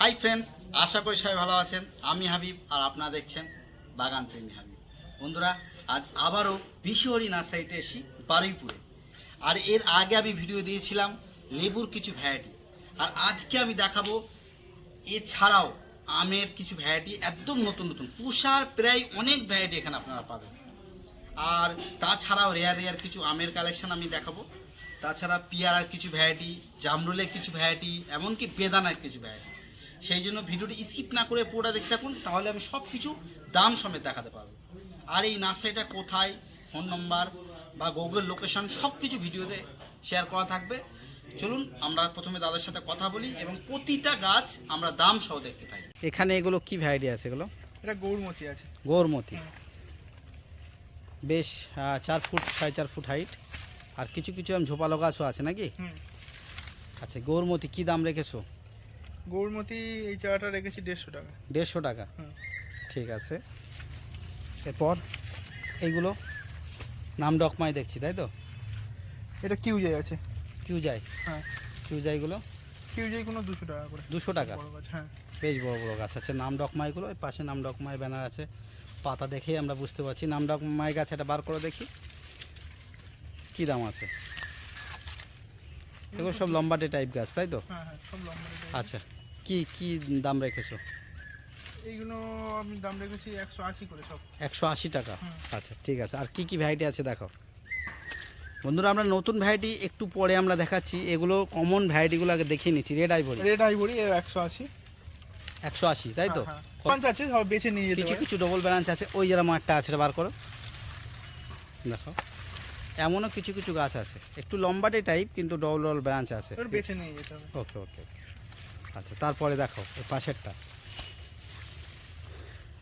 Hi friends আশা করি সবাই ভালো আছেন। আমি হাবিব আর আপনারা দেখছেন বাগান প্রেমী হাবিব। বন্ধুরা, আজ আবারও বিশহরি নার্সারিতে এসি বারুইপুরে। আর এর আগে আমি ভিডিও দিয়েছিলাম লেবুর কিছু ভ্যারাইটি আর আজকে আমি দেখাবো এছাড়াও আমের কিছু ভ্যারাইটি একদম নতুন নতুন। পুষার প্রায় অনেক ভ্যারাইটি এখানে আপনারা পাবেন। আর তাছাড়াও রেয়ার রেয়ার কিছু আমের কালেকশন আমি দেখাবো। তাছাড়া পিয়ারার কিছু ভ্যারাইটি জামরুলের কিছু ভ্যারাইটি এমনকি বেদানার কিছু ভ্যারাইটি সেই জন্য ভিডিওটি স্কিপ না করে পুরোটা দেখতে থাকুন তাহলে আমি সব কিছু দাম সমেত দেখাতে পারব। আর এই নার্সারিটা কোথায় ফোন নম্বর বা গুগল লোকেশন সব কিছু ভিডিওতে শেয়ার করা থাকবে। চলুন আমরা প্রথমে দাদার সাথে কথা বলি এবং প্রতিটা গাছ আমরা দাম সহ দেখতে থাকি। এখানে এগুলো কি ভ্যারাইটি আছে এগুলো? এটা গৌরমতি আছে। গৌরমতি। বেশ চার ফুট সাড়ে চার ফুট হাইট আর কিছু কিছু ঝোপালো গাছও আছে নাকি? আচ্ছা গৌরমতি কি দাম রেখেছো? গৌরমতি এই চারাটা রেখেছি দেড়শো টাকা। দেড়শো টাকা? ঠিক আছে। এরপর এইগুলো নাম ডকমাই দেখছি তাই তো? এটা কিউজাই আছে। কিউ যায় হ্যাঁ। কিউ যাইগুলো কিউজাই কোনো দুশো টাকা করে। দুশো টাকা? হ্যাঁ। বেশ বড় বড় গাছ আছে। নাম ডকমাইগুলো ওই পাশে নাম ডকমাই ব্যানার আছে। পাতা দেখেই আমরা বুঝতে পারছি। নাম ডকমাই গাছ এটা বার করে দেখি। কি দাম আছে? এগুলো সব লম্বাটে টাইপ গাছ তাই তো? হ্যাঁ হ্যাঁ আচ্ছা। কি কি দাম রেখেছো? এইগুলো আমি দাম রেখেছি একশো আশি করে সব। একশো আশি টাকা? আচ্ছা ঠিক আছে। আর কি কি ভ্যারাইটি আছে দেখো? বন্ধুরা আমরা নতুন ভ্যারাইটি একটু পরে আমরা দেখাচ্ছি। এগুলো কমন ভ্যারাইটিগুলো আগে দেখিয়ে নিচ্ছি। রেড আইভরি রেড আইভরি একশো আশি। একশো আশি তাই তো? হ্যাঁ, হ্যাঁ। আছে সব বেছে নিয়ে যেতে কিছু কিছু ডবল ব্রাঞ্চ আছে। ওই যারা মাঠটা আছে বার করো। দেখো। এমনও কিছু কিছু গাছ আছে। একটু লম্বাটে টাইপ কিন্তু ডবল ডবল ব্রাঞ্চ আছে। বেছে নিয়ে যেতে হবে। ওকে ওকে আচ্ছা তারপরে দেখো পাশেরটা।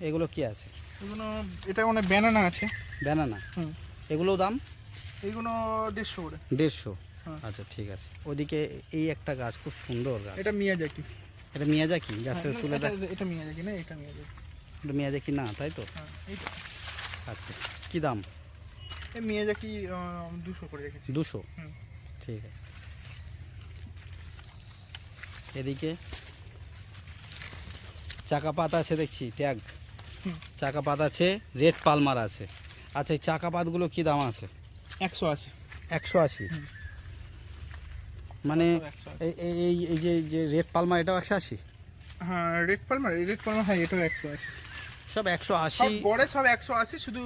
এগুলো কি আছে? এগুলো এটা মানে ব্যানানা আছে। ব্যানানা হুম। এগুলো দাম? এগুলো দেড়শো করে। দেড়শো? হ্যাঁ। আচ্ছা ঠিক আছে। ওদিকে এই একটা গাছ খুব সুন্দর গাছ। এটা মিয়াজাকি। এটা মিয়াজাকি? গাছের হ্যাঁ, তুলে দেখ এটা- মিয়াজাকি না এটা মিয়াজাকি। এটা মিয়াজাকি না তাই তো? হ্যাঁ আচ্ছা কি দাম? এই মিয়াজাকি দুশো করে রেখেছি। দুশো? হুম। ঠিক আছে। এদিকে চাকা পাতা আছে দেখছি ট্যাগ হুম। চাকা পাত আছে রেড পালমার আছে। আচ্ছা এই চাকা পাতগুলো কি দাম আছে? একশো আশি। একশো আশি? মানে। এই এই- এই এই যে যে রেড পালমার এটাও একশো আশি? হ্যাঁ রেড পালমার রেড পালমার হ্যাঁ এটাও একশো আশি। সব একশো আশি? গড়ে সব একশো আশি শুধু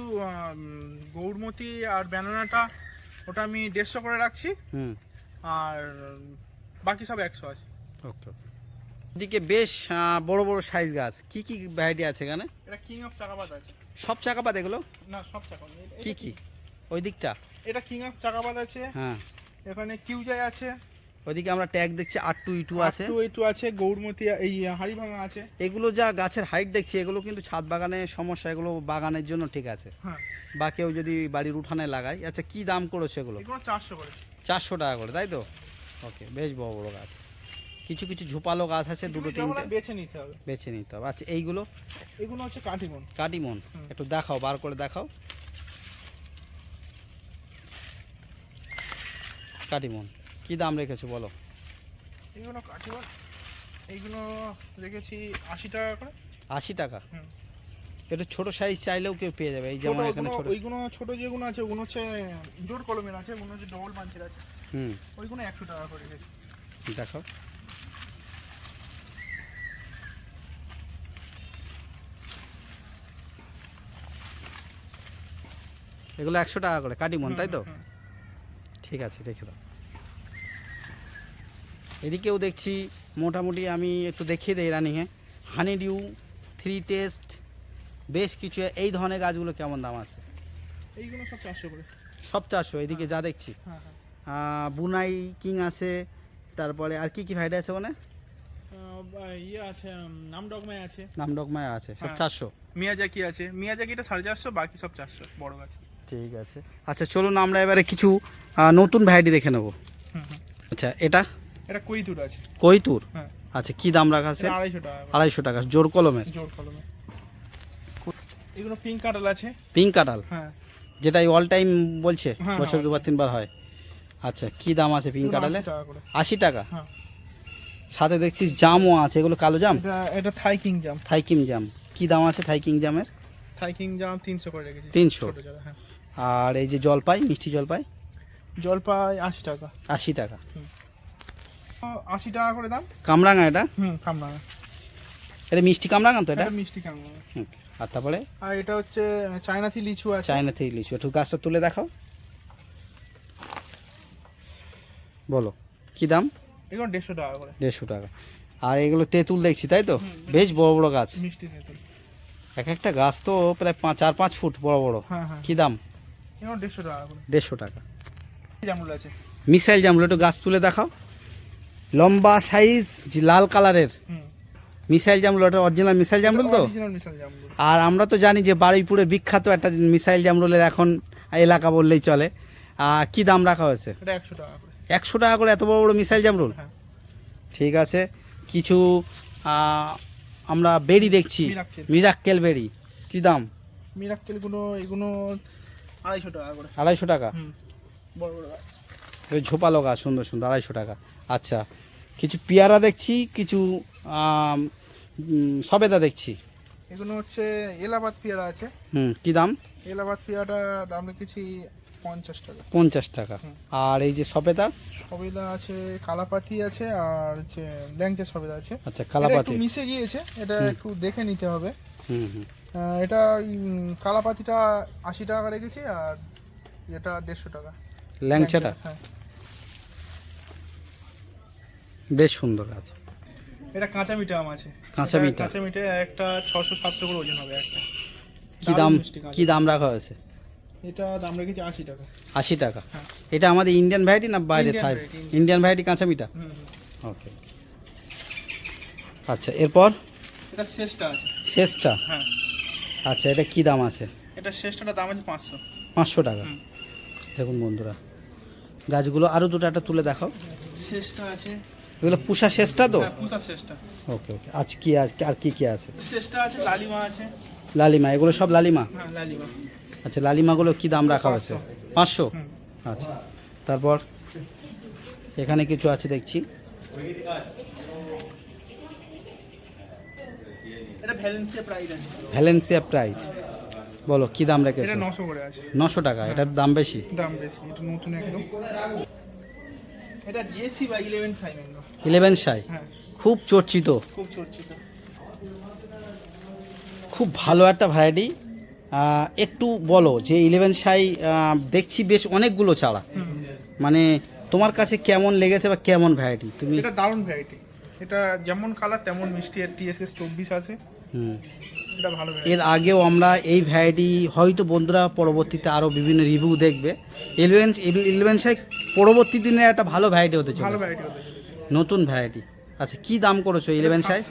গৌরমতি আর ব্যানানাটা ওটা আমি দেড়শো করে রাখছি। হুম। আর বাকি সব একশো আশি। ওকে ওকে এদিকে বেশ বড় বড় সাইজ গাছ। কি কি ভ্যারাইটি আছে এখানে? এটা কিং অফ চাকাবাদ আছে। সব চাকাপাত এগুলো? না সব এটা- কি কি? ওই দিকটা? এটা কিং অফ চাকাবাদ আছে। হ্যাঁ। এখানে কিউজাই আছে। ওইদিকে আমরা ট্যাগ দেখছি আর টু ই টু আছে। টু এইটু আছে গৌরমতি এই হাড়িভাঙা আছে। এগুলো যা গাছের হাইট দেখছি এগুলো কিন্তু ছাদ বাগানে সমস্যা এগুলো বাগানের জন্য ঠিক আছে। হ্যাঁ। বা কেউ যদি বাড়ির উঠানে লাগায়। আচ্ছা কি দাম করেছে এগুলো? এগুলো চারশো করে। চারশো টাকা করে তাই তো? ওকে বেশ বড় বড় গাছ। কিছু কিছু ঝোপালো গাছ আছে দুটো তিনটে। বেছে নিতে হবে। বেছে নিতে হবে। আচ্ছা এইগুলো? এগুলো হচ্ছে কাঠিমন কাটিমন। একটু দেখাও বার করে দেখাও। কাটিমন। কি দাম রেখেছো বলো? এগুলো কাঠিমন এইগুলো রেখেছি আশি টাকা করে। আশি টাকা। একটু ছোট সাইজ চাইলেও কেউ পেয়ে যাবে এই যেমন এখানে ছোট। ওইগুলো ছোট যেগুলো আছে ওগুলো হচ্ছে জোর কলমের আছে ওগুলো হচ্ছে ডবল পাঞ্চের আছে। হুম। ওইগুলো একশো টাকা করে রেখেছি। দেখাও। এগুলো একশো টাকা করে কাটিমন তাই তো? ঠিক আছে রেখে দাও। এদিকেও দেখছি মোটামুটি আমি একটু দেখিয়ে দিই রানিংয়ে হানি ডিউ থ্রি টেস্ট বেশ কিছু এই ধরনের গাছগুলো কেমন দাম আছে? এইগুলো সব চারশো করে। সব চারশো এদিকে যা দেখছি। হ্যাঁ হ্যাঁ। বুনাই কিং আছে তারপরে আর কি কি ভ্যারাইটি আছে ওখানে? ইয়ে আছে নাম ডগমায় আছে। নামডকমায় আছে সব হ্যাঁ। চারশো। মিয়াজাকি আছে। মিয়াজাকিটা সাড়ে চারশো বাকি সব চারশো বড় গাছ। ঠিক আছে। আচ্ছা চলুন আমরা এবারে কিছু নতুন ভ্যারাইটি দেখে নেব। আচ্ছা এটা? এটা কৈতুর আছে। কৈতুর? হ্যাঁ। আচ্ছা কি দাম রাখা আছে? আড়াইশো টাকা। জোর কলমের? জোর কলমে এগুলো পিঙ্ক কাটাল আছে। পিঙ্ক কাঁঠাল? হ্যাঁ। যেটা অল টাইম বলছে হ্যাঁ, বছর দুবার তিনবার হয়। আচ্ছা কি দাম আছে পিঙ্ক এগুলো কাঁঠালে 80 টাকা আশি টাকা? হ্যাঁ। সাথে দেখছি জামও আছে এগুলো কালো জাম? এটা থাইকিং জাম। থাইকিং জাম। কি দাম আছে থাইকিং জামের? থাইকিং জাম তিনশো করে রেখেছি। 300 ছোট যারা, হ্যাঁ। আর এই যে জলপাই মিষ্টি জলপাই? জলপাই আশি টাকা। আশি টাকা। আশি টাকা করে দাম? কামরাঙা এটা? হুম কামরাঙা। এটা মিষ্টি কামরাঙা তো এটা? মিষ্টি কামরাঙা। আর তারপরে? আর এটা হচ্ছে চায়না চায়নাথি লিচু আছে। চায়না থেকে লিচু। একটু গাছটা তুলে দেখাও। বলো কি দাম? এগুলো দেড়শো টাকা করে। দেড়শো টাকা। আর এগুলো তেঁতুল দেখছি তাই তো? বেশ বড় বড় গাছ। মিষ্টি তেঁতুল। এক একটা গাছ তো প্রায় পাঁচ চার পাঁচ ফুট বড় বড়। হ্যাঁ হ্যাঁ। কি দাম? দেড়শো টাকা দেড়শো টাকা। জামরুল আছে। মিসাইল জামরুল একটু গাছ তুলে দেখাও। লম্বা সাইজ লাল কালারের। মিসাইল জামরুল ওটা অরিজিনাল মিসাইল জামরুল তো? আর আমরা তো জানি যে বারুইপুরের বিখ্যাত একটা মিসাইল জামরুলের এখন এলাকা বললেই চলে। কি দাম রাখা হয়েছে? একশো টাকা করে। এত বড় বড় মিসাইল জামরুল? হ্যাঁ। ঠিক আছে। কিছু আমরা বেরি দেখছি। মিরাক্কেল। Miracle berry. কি দাম? মিরাক্কেলগুলো এগুলো আড়াইশো টাকা করে। আড়াইশো টাকা? বড় বড় গাছ। ওই ঝোপালো গাছ সুন্দর সুন্দর আড়াইশো টাকা। আচ্ছা কিছু পেয়ারা দেখছি কিছু সবেদা দেখছি। এগুলো হচ্ছে এলাহাবাদ পেয়ারা আছে। হুম কি দাম? এলাহাবাদ পেয়ারাটা দাম রেখেছি পঞ্চাশ টাকা। পঞ্চাশ টাকা। আর এই যে সবেদা? সবেদা আছে কালাপাতি আছে আর হচ্ছে ল্যাংচা সবেদা আছে। আচ্ছা কালাপাতি। মিশে গিয়েছে এটা একটু দেখে নিতে হবে। হুম হুম। এটা কালাপাতিটা আশি টাকা রেখেছি আর এটা দেড়শো টাকা। ল্যাংচাটা? হ্যাঁ। বেশ সুন্দর আছে। এটা কাঁচা মিঠা আম আছে। কাঁচা মিঠা। কাঁচা মিঠা একটা ছশো সাতশো করে ওজন হবে একটা। কি দাম। কি দাম রাখা হয়েছে? এটা দাম রেখেছি আশি টাকা। আশি টাকা? হ্যাঁ। এটা আমাদের ইন্ডিয়ান ভ্যারাইটি না বাইরে থাই ইন্ডিয়ান ভ্যারাইটি কাঁচা মিঠা। ওকে আচ্ছা এরপর? এটা শেষটা আছে। শেষটা? হ্যাঁ। আচ্ছা এটা কি দাম আছে? এটা শেষটার দাম আছে পাঁচশো। পাঁচশো টাকা। দেখুন বন্ধুরা গাছগুলো আরও দুটো একটা তুলে দেখাও। শেষটা আছে। এগুলো পুষা শেষটা তো? হ্যাঁ, পুষা শেষটা। ওকে ওকে। আজ কি আছে আর কি কি আছে? শেষটা আছে লালিমা আছে। লালিমা এগুলো সব লালিমা? হ্যাঁ লালিমা। আচ্ছা লালিমাগুলো কি দাম রাখা হয়েছে? পাঁচশো। আচ্ছা তারপর এখানে কিছু আছে দেখছি। এটা ভ্যালেন্সিয়া প্রাইস আছে। ভ্যালেন্সিয়া প্রাইড বলো কি দাম এটা রেখেছো? নশো করে আছে। নশো টাকা এটার দাম বেশি? দাম বেশি এটা নতুন একদম। এটা জেসি বা ইলেভেন সাই ম্যাঙ্গো ইলেভেন সাই হ্যাঁ। খুব চর্চিত। খুব চর্চিত। খুব ভালো একটা ভ্যারাইটি একটু বলো যে ইলেভেন সাই দেখছি বেশ অনেকগুলো চারা। মানে তোমার কাছে কেমন লেগেছে বা কেমন ভ্যারাইটি তুমি এটা দারুণ ভ্যারাইটি এটা যেমন কালার তেমন মিষ্টি। এর টিএসএস চব্বিশ আছে। এর আগেও আমরা এই ভ্যারাইটি হয়তো বন্ধুরা পরবর্তীতে আরও বিভিন্ন রিভিউ দেখবে। ইলেভেন ইলেভেন সাই পরবর্তী দিনে একটা ভালো ভ্যারাইটি হতে চলে চলেছে। নতুন ভ্যারাইটি আচ্ছা কি দাম করেছ ইলেভেন সাই?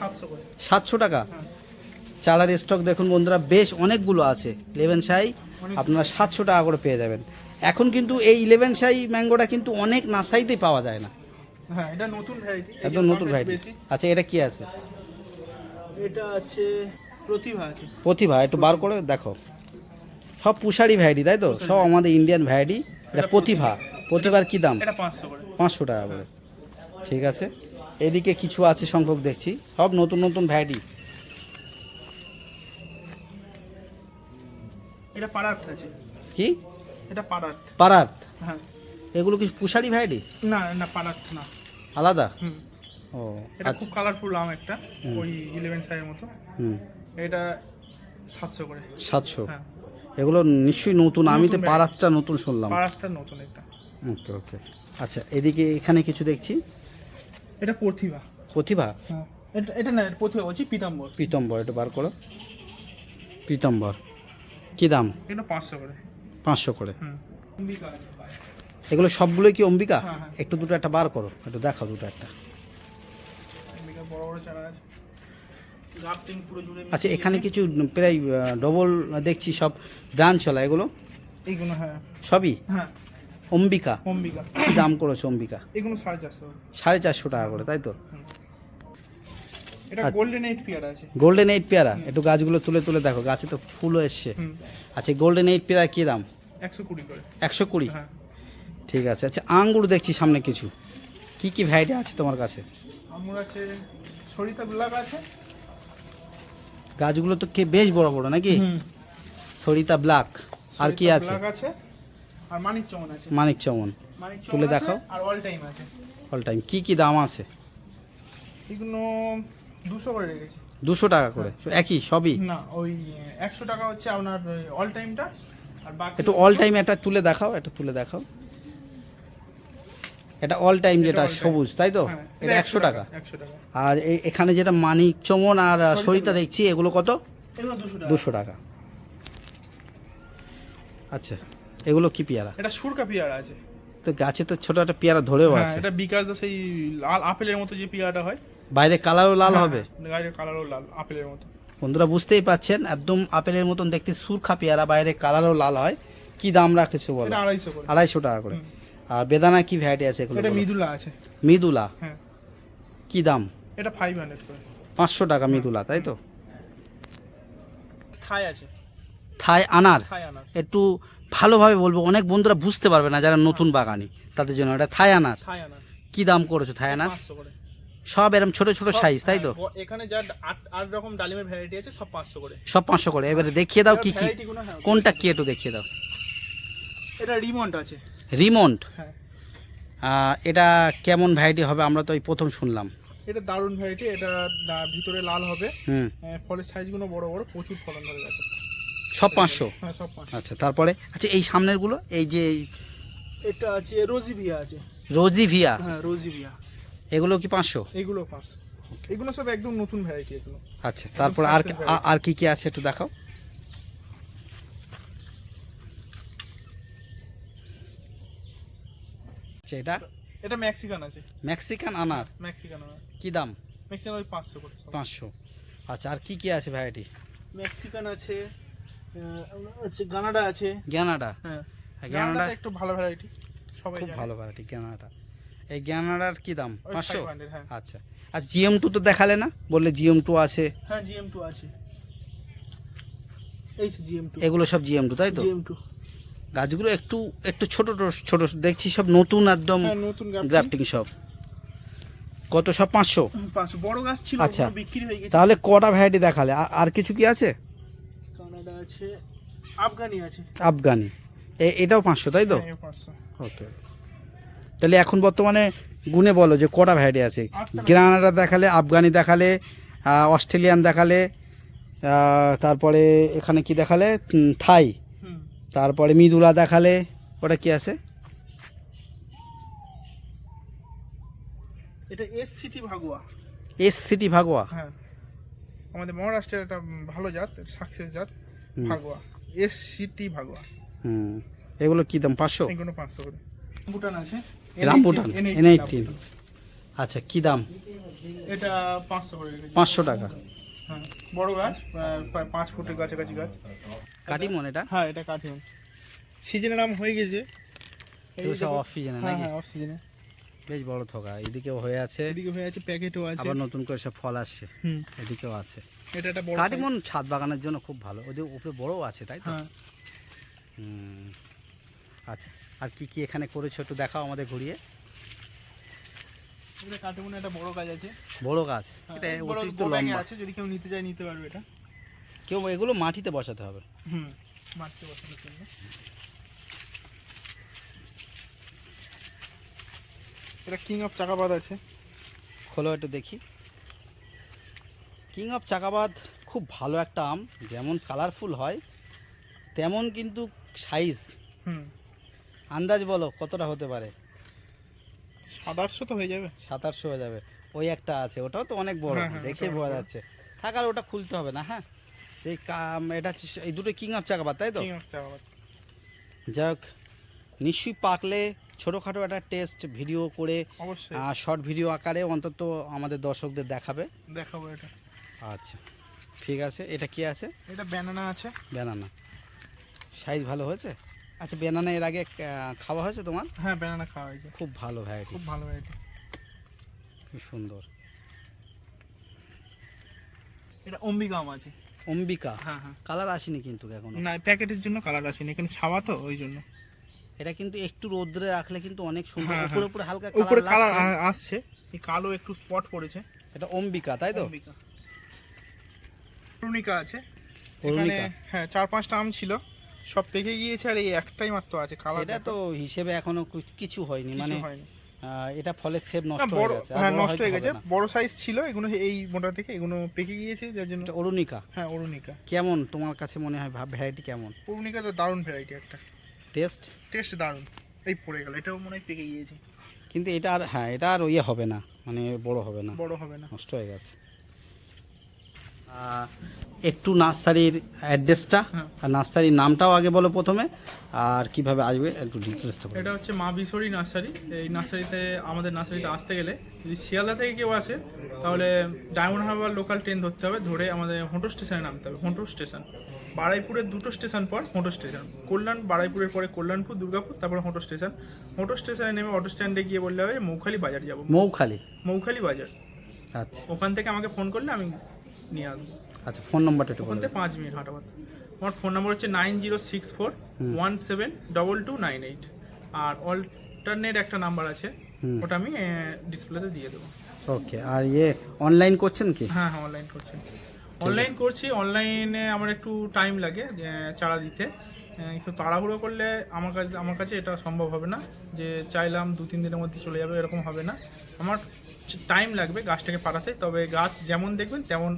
সাতশো টাকা। চালার স্টক দেখুন বন্ধুরা বেশ অনেকগুলো আছে। ইলেভেন সাই আপনারা সাতশো টাকা করে পেয়ে যাবেন। এখন কিন্তু এই ইলেভেন সাই ম্যাঙ্গোটা কিন্তু অনেক নার্সারিতেই পাওয়া যায় না। হ্যাঁ এটা নতুন ভ্যারাইটি একদম নতুন ভ্যারাইটি আচ্ছা এটা কি আছে? এটা আছে প্রতিভা আছে। প্রতিভা একটু বার করে দেখো। সব পুষারি ভ্যারাইটি তাই তো? সব আমাদের ইন্ডিয়ান ভ্যারাইটি। এটা প্রতিভা। প্রতিভার কি দাম? এটা পাঁচশো করে। পাঁচশো টাকা করে। ঠিক আছে। এদিকে কিছু আছে সংখ্যক দেখছি। সব নতুন নতুন ভ্যারাইটি। এটা পাড়ার্থ আছে। কি? এটা পাড়ার্থ। পারাত হ্যাঁ। এগুলো কি পুষারি ভ্যারাইটি? না না পাড়ার্থ না। আলাদা? হুম। ও এটা আচ্ছা। খুব কালারফুল আম একটা ওই ইলেভেন সাইজের মতো। হুম। এটা সাতশো করে। সাতশো? হ্যাঁ। এগুলো নিশ্চয়ই নতুন আমি তো পারাতটা নতুন শুনলাম। পাড়ার্থটা নতুন একটা। ওকে ওকে। আচ্ছা এদিকে এখানে কিছু দেখছি? এটা প্রতিভা। প্রতিভা? হ্যাঁ। এটা এটা না প্রতিভা বলছি পিতাম্বর। পীতম্বর একটু বার করো। পীতম্বর। কি দাম? এটা পাঁচশো করে। পাঁচশো করে। এগুলো সবগুলোই কি অম্বিকা? হ্যাঁ। একটু দুটো একটা বার করো একটু দেখাও দুটো একটা। বড় বড় চারা আছে। গ্রাফটিং পুরো জুড়ে আচ্ছা এখানে কিছু প্রায় ডবল দেখছি সব ব্রাঞ্চ চলা এগুলো? এইগুলো হ্যাঁ। সবই? হ্যাঁ। অম্বিকা? অম্বিকা। কি দাম করেছ অম্বিকা? এগুলো সাড়ে চারশো। সাড়ে চারশো টাকা করে তাই তো? এটা। গোল্ডেন এইট পেয়ারা আছে। গোল্ডেন এইট পেয়ারা একটু গাছগুলো তুলে তুলে দেখো গাছে তো ফুলও এসছে। আচ্ছা গোল্ডেন এইট পেয়ারা কী দাম? একশো কুড়ি করে। একশো কুড়ি? হ্যাঁ। ঠিক আছে। আচ্ছা আঙ্গুর দেখছি সামনে কিছু। কি কি ভ্যারাইটি আছে তোমার কাছে? আছে সরিতা গোলাপ আছে। গাছগুলো তো কে বেশ বড় বড় নাকি? সরিতা ব্ল্যাক। আর কি আছে? গোলাপ আছে আর মানিক চমন আছে। মানিক চমন মানিক চমন তুলে দেখাও। আর অল টাইম আছে। অল টাইম কি কি দাম আছে? এগুলো দুশো করে রেখেছি। দুশো টাকা করে? একই? সবই? না ওই একশো টাকা হচ্ছে আপনার অল টাইমটা আর বাকি একটু অল টাইম একটা তুলে দেখাও একটা তুলে দেখাও। এটা অল টাইম যেটা সবুজ তাই তো? হ্যাঁ, এটা একশো টাকা। আর এখানে যেটা মানিক চমন আর সরিতা দেখছি এগুলো কত? দুশো টাকা। আচ্ছা এগুলো কি পেয়ারা? এটা সুরকা পেয়ারা আছে। তো গাছে তো ছোট একটা পেয়ারা ধরেও হ্যাঁ আছে। এটা বিকাশ দা সেই লাল আপেলের মতো যে পেয়ারাটা হয়। বাইরে কালারও লাল হবে? হ্যাঁ, গায়ের কালারও লাল আপেলের মতো। বন্ধুরা বুঝতেই পাচ্ছেন একদম আপেলের মতন দেখতে সুরখা পেয়ারা বাইরে কালারও লাল হয়। কি দাম রাখেছো বলো? আড়াইশো টাকা করে। আর বেদানা কি ভ্যারাইটি আছে এগুলো এটা? মৃদুলা আছে। মৃদুলা? হ্যাঁ। কি দাম? এটা ফাইভ হান্ড্রেড করে। পাঁচশো টাকা মৃদুলা তাই তো? থাই আছে। থাই আনার? একটু ভালোভাবে বলব অনেক বন্ধুরা বুঝতে পারবে না যারা নতুন বাগানি তাদের জন্য। এটা থাই আনার। থাই আনার। কি দাম করেছ থাই আনার? সব এরকম ছোট ছোট সাইজ তাই তো? হ্যাঁ, এখানে যা আট আট রকম ডালিমের ভ্যারাইটি আছে সব পাঁচশো করে। সব পাঁচশো করে। এবারে দেখিয়ে দাও কি কি হ্যাঁ কোনটা কি একটু দেখিয়ে দাও। এটা রিমন্ট আছে। রিমন্ট হ্যাঁ। এটা কেমন ভ্যারাইটি হবে? আমরা তো এই প্রথম শুনলাম। এটা দারুণ ভ্যারাইটি এটা ভিতরে লাল হবে। হুম। ফলের সাইজগুলো বড় বড় প্রচুর ফলন ধরে গেছে। সব পাঁচশো? হ্যাঁ সব পাঁচশো। আচ্ছা তারপরে? আচ্ছা এই সামনেরগুলো এই যে এটা আছে রোজি ভিয়া আছে। রোজি ভিয়া হ্যাঁ রোজি ভিয়া এগুলো কি পাঁচশো? এগুলো পাঁচশো। এগুলো সব একদম নতুন ভ্যারাইটি এগুলো। আচ্ছা তারপর আর আর কি কি আছে একটু দেখাও? আচ্ছা এটা? এটা মেক্সিকান আছে। মেক্সিকান আনার? মেক্সিকান আনার। কি দাম? মেক্সিকান ওই পাঁচশো করে। পাঁচশো। আচ্ছা আর কি কি আছে ভ্যারাইটি মেক্সিকান আছে আহ, আছে গানাডা আছে। গ্যানাডা হ্যাঁ। গানাডা গ্যানাডা একটু ভালো ভ্যারাইটি সবাই খুব ভালো ভ্যারাইটি গ্যানাডা এই গ্যানাডার কি দাম? পাঁচশো? 500, হ্যাঁ। আচ্ছা। আর জিএম টু তো দেখালে না? বললে জিএম টু আছে। হ্যাঁ জিএম টু আছে। এই জিএম টু এগুলো সব জিএম টু তাই তো? জিএম টু গাছগুলো একটু একটু ছোট ছোট দেখছি সব নতুন একদম হ্যাঁ নতুন গ্রাফটিং সব কত সব পাঁচশো? বড় গাছ ছিল আচ্ছা। বিক্রি হয়ে গেছে। তাহলে কটা ভ্যারাইটি দেখালে? আর- কিছু কি আছে? কানাডা আছে আফগানি আছে। আফগানি। এটাও পাঁচশো তাই তো? হ্যাঁ, ওকে। তাহলে এখন বর্তমানে গুনে বলো যে কটা ভ্যারাইটি আছে? গ্রানাডা দেখালে আফগানি দেখালে অস্ট্রেলিয়ান দেখালে তারপরে এখানে কি দেখালে? থাই। তারপরে মৃদুলা দেখালে ওটা কি আছে? এটা এস সিটি ভাগুয়া। এস সিটি ভাগোয়া? হ্যাঁ। আমাদের মহারাষ্ট্রের একটা ভালো জাত সাকসেস জাত ভাগুয়া। S city ভাগুয়া। হুম। এগুলো কি দাম পাঁচশো? এগুলো পাঁচশো করে। রামবুটান আছে। রামপুটান? এন এইটিন আচ্ছা কি দাম? এটা পাঁচশো করে পাঁচশো টাকা। হ্যাঁ বড় গাছ প্রায় পাঁচ ফুটের কাছাকাছি গাছ। কাটিমন এটা? হ্যাঁ এটা কাঠিমন সিজনের আম হয়ে গেছে। সব অফ সিজনে হ্যাঁ নাকি? হ্যাঁ অফ সিজনে বেশ বড় থোকা এদিকেও হয়ে আছে। এদিকে হয়ে আছে প্যাকেটও আছে। আবার নতুন করে সব ফল আসছে। হুম। এদিকেও আছে। এটা একটা বড় কাটিমন ছাদ বাগানের জন্য খুব ভালো। ওদের উপরে বড়ও আছে তাই তো? হ্যাঁ। হুম। আচ্ছা আর কি কি এখানে করেছ একটু দেখাও আমাদের ঘুরিয়ে। এটা কাটিমন একটা বড় গাছ আছে। বড় গাছ? হ্যাঁ, এটা অতিরিক্ত লম্বা। আছে যদি কেউ নিতে চায় নিতে পারবে এটা। কেউ এগুলো মাটিতে বসাতে হবে। হুম মাটিতে বসানোর জন্য। এটা কিং অফ চাকাবাদ আছে। খোলো একটু দেখি। কিং অফ চাকাবাদ খুব ভালো একটা আম যেমন কালারফুল হয় তেমন কিন্তু সাইজ হুম। আন্দাজ বলো কতটা হতে পারে? সাত আটশো তো হয়ে যাবে। সাত আটশো হয়ে যাবে। ওই একটা আছে ওটাও তো অনেক বড়। হ্যাঁ, হ্যাঁ, দেখে বোঝা যাচ্ছে। থাকার ওটা খুলতে হবে না হ্যাঁ? এই কাম- এটা হচ্ছে এই দুটো কিং অফ চাকাবাদ তাই তো? কিং অফ চাকাবাদ যাক নিশ্চয়ই পাকলে ছোটোখাটো একটা টেস্ট ভিডিও করে শর্ট ভিডিও আকারে অন্তত আমাদের দর্শকদের দেখাবে। দেখাবো এটা। আচ্ছা ঠিক আছে। এটা কি আছে? এটা ব্যানানা আছে। ব্যানানা সাইজ ভালো হয়েছে? আচ্ছা ব্যানানা এর আগে খাওয়া হয়েছে তোমার? হ্যাঁ ব্যানানা খাওয়া হয়েছে। খুব ভালো ভ্যারাইটি খুব ভালো ভ্যারাইটি খুব সুন্দর। এটা অম্বিকা আম আছে। অম্বিকা? হ্যাঁ হ্যাঁ। কালার আসেনি কিন্তু এখনও। না প্যাকেটের জন্য কালার আসেনি এখানে ছাওয়া তো ওই জন্য। এটা কিন্তু একটু রোদ্রে রাখলে কিন্তু অনেক সুন্দর। হ্যাঁ, উপরে হ্যাঁ। উপরে হালকা উপরে কালার কালার আসছে এই কালো একটু স্পট পড়েছে। এটা অম্বিকা তাই তো? অম্বিকা। অরুণিকা আছে। এখানে হ্যাঁ চার পাঁচটা আম ছিল। সব পেকে গিয়েছে আর এই একটাই মাত্র আছে কালার এটা তো হিসেবে এখনও কিছু হয়নি মানে এটা ফলের সেপ নষ্ট হয়ে গেছে হ্যাঁ নষ্ট হয়ে গেছে। বড় সাইজ ছিল এগুলো এই মোটা থেকে এগুলো পেকে গিয়েছে যার জন্য অরুণিকা। হ্যাঁ অরুণিকা। কেমন তোমার কাছে মনে হয় ভ্যারাইটি কেমন? অরুণিকাটা দারুণ ভ্যারাইটি একটা। টেস্ট টেস্ট দারুণ। এই পড়ে গেল এটাও মনে হয় পেকে গিয়েছে। কিন্তু এটা আর হ্যাঁ এটা আর ইয়ে হবে না মানে বড় হবে না। বড় হবে না। নষ্ট হয়ে গেছে। একটু নার্সারির অ্যাড্রেসটা হ্যাঁ। আর নার্সারির নামটাও আগে বলো প্রথমে আর কীভাবে আসবে একটু ডিটেলস তো এটা হচ্ছে মা বিশরি নার্সারি। এই নার্সারিতে আমাদের নার্সারিতে আসতে গেলে যদি শিয়ালদা থেকে কেউ আসে তাহলে ডায়মন্ড হারবার লোকাল ট্রেন ধরতে হবে ধরে আমাদের হোটো স্টেশনে নামতে হবে হোটো স্টেশন বাড়াইপুরের দুটো স্টেশন পর হোটো স্টেশন কল্যাণ বাড়াইপুরের পরে কল্যাণপুর দুর্গাপুর তারপরে হোটো স্টেশন হোটো স্টেশনে নেমে অটো স্ট্যান্ডে গিয়ে বললে হবে মৌখালি বাজার যাব। মৌখালি। মৌখালি বাজার। আচ্ছা। ওখান থেকে আমাকে ফোন করলে আমি নিয়ে আসব। আচ্ছা ফোন নম্বরটা একটু ওখান বলো থেকে পাঁচ মিনিট হাঁটাবাদ আমার ফোন নম্বর হচ্ছে nine zero six four one seven double two nine eight. আর অল্টারনেট একটা নাম্বার আছে ওটা আমি ডিসপ্লেতে দিয়ে দেবো। ওকে আর ইয়ে অনলাইন করছেন কি? হ্যাঁ হ্যাঁ অনলাইন করছি অনলাইন করছি অনলাইনে আমার একটু টাইম লাগে চারা দিতে। একটু তাড়াহুড়ো করলে আমার কাছে আমার কাছে এটা সম্ভব হবে না যে চাইলাম দু তিন দিনের মধ্যে চলে যাবে এরকম হবে না। আমার টাইম লাগবে গাছটাকে পাঠাতে তবে গাছ যেমন দেখবেন তেমন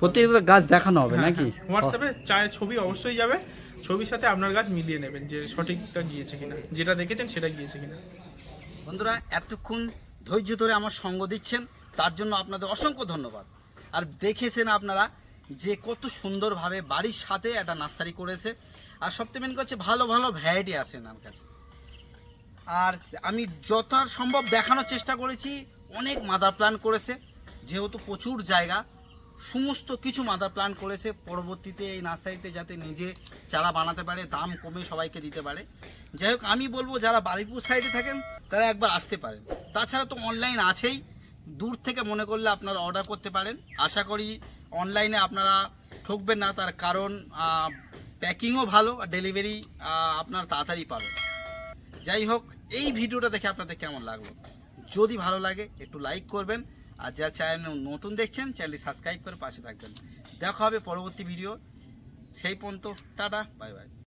প্রত্যেকটা গাছ দেখানো হবে হ্যাঁ, নাকি? হ্যাঁ। হোয়াটসঅ্যাপে চায় ছবি অবশ্যই যাবে ছবির সাথে আপনার গাছ মিলিয়ে নেবেন যে সঠিকটা গিয়েছে কিনা যেটা দেখেছেন সেটা গিয়েছে কিনা। বন্ধুরা এতক্ষণ ধৈর্য ধরে আমার সঙ্গ দিচ্ছেন তার জন্য আপনাদের অসংখ্য ধন্যবাদ। আর দেখেছেন আপনারা যে কত সুন্দরভাবে বাড়ির সাথে একটা নার্সারি করেছে আর সবথেকে মেন করছে ভালো ভালো ভ্যারাইটি আছে এনার কাছে। আর আমি যত সম্ভব দেখানোর চেষ্টা করেছি অনেক মাদার প্ল্যান করেছে, যেহেতু প্রচুর জায়গা, সমস্ত কিছু মাদার প্ল্যান করেছে, পরবর্তীতে এই নার্সারিতে যাতে নিজে চারা বানাতে পারে, দাম কমে সবাইকে দিতে পারে। যাই হোক, আমি বলব যারা বারিপুর সাইডে থাকেন, তারা একবার আসতে পারেন। তাছাড়া তো অনলাইন আছেই, দূর থেকে মনে করলে আপনারা অর্ডার করতে পারেন। আশা করি অনলাইনে আপনারা ঠকবেন না, তার কারণ প্যাকিংও ভালো, আর ডেলিভারি আপনার তাড়াতাড়ি পাবেন। যাই হোক, এই ভিডিওটা দেখে আপনাদের কেমন লাগল? যদি ভালো লাগে, একটু লাইক করবেন। আর যারা চ্যানেল নতুন দেখছেন চ্যানেলটি সাবস্ক্রাইব করে পাশে থাকবেন। দেখা হবে পরবর্তী ভিডিও সেই পর্যন্ত, টাটা বাই বাই